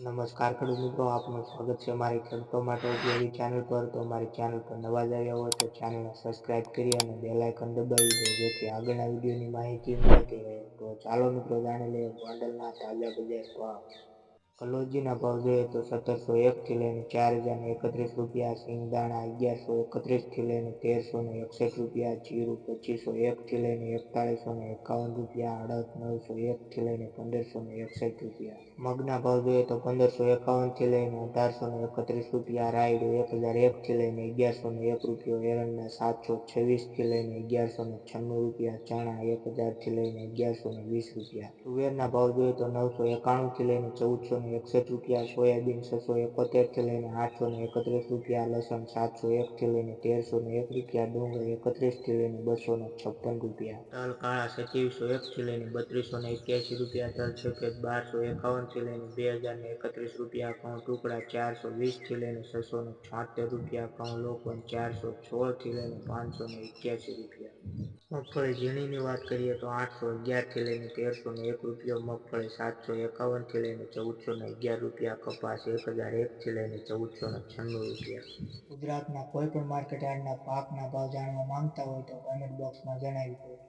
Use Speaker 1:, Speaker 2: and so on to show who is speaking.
Speaker 1: નમસ્કાર ખેડૂત મિત્રો, આપનું સ્વાગત છે મારી ખેડૂતો માટે ઉપયોગી ચેનલ પર. તો મારી ચેનલ પર નવા જ આવ્યા હોય તો ચેનલને સબસ્ક્રાઇબ કરી અને બેલ આઇકન દબાવી દો, જેથી આગળના વિડીયોની માહિતી મળતી રહે. તો ચાલો મિત્રો, જાણી લઈએ ગોંડલના તાજા બજાર ભાવ. કલોજીના ભાવ જોઈએ તો સત્તરસો એકથી લઈને ચાર હજાર એકત્રીસ રૂપિયા, સિંગદાણા અગિયારસો એકત્રીસથી લઈને તેરસો ને એકસઠ રૂપિયા, જીરું પચીસો એકથી લઈને એકતાળીસો ને એકાવન રૂપિયા, અડદ નવસો એકથી લઈને પંદરસો ને એકસઠ રૂપિયા. મગના ભાવ જોઈએ તો પંદરસો એકાવનથી લઈને અઢારસો ને એકત્રીસ રૂપિયા, રાયડો એક હજાર એકથી લઈને અગિયારસો ને એક રૂપિયો, એરંડા સાતસો છવ્વીસથી લઈને અગિયારસો ને છન્નું રૂપિયા, ચણા એક હજારથી લઈને અગિયારસો ને વીસ રૂપિયા. તુવેરના ભાવ જોઈએ તો નવસો એકાણુંથી લઈને ચૌદસો ને એકસઠ રૂપિયા સોયાબીન છસો એકોતેરથી લઈને આઠસો ને એકત્રીસ રૂપિયા, લસણ સાતસો એકથી લઈને તેરસો ને એક રૂપિયા, ડુંગળી એકત્રીસથી લઈને બસો ને છપ્પન રૂપિયા. તલ કાળા સત્યાવીસો એકથી લઈને બત્રીસો ને એક્યાસી રૂપિયા તલ સફેદ બારસો એકાવનથી લઈને બે હજાર ને એકત્રીસ રૂપિયા, ઘઉં ટુકડા ચારસો વીસથી લઈને છસો ને છોતેર રૂપિયા, ઘઉં લોકોને ચારસો સોળથી લઈને પાંચસો ને એક્યાસી રૂપિયા. મગફળી ઝીણીની વાત કરીએ તો આઠસો અગિયારથી લઈને તેરસો ને એક રૂપિયો મગફળી, સાતસો એકાવનથી લઈને ચૌદસો ને અગિયાર રૂપિયા, કપાસ એક હજાર એકથી લઈને ચૌદસો ને છન્નું રૂપિયા. ગુજરાતના કોઈ પણ માર્કેટ યાર્ડના પાકના ભાવ જાણવા માંગતા હોય તો કોમેન્ટ બોક્સમાં જણાવી દો.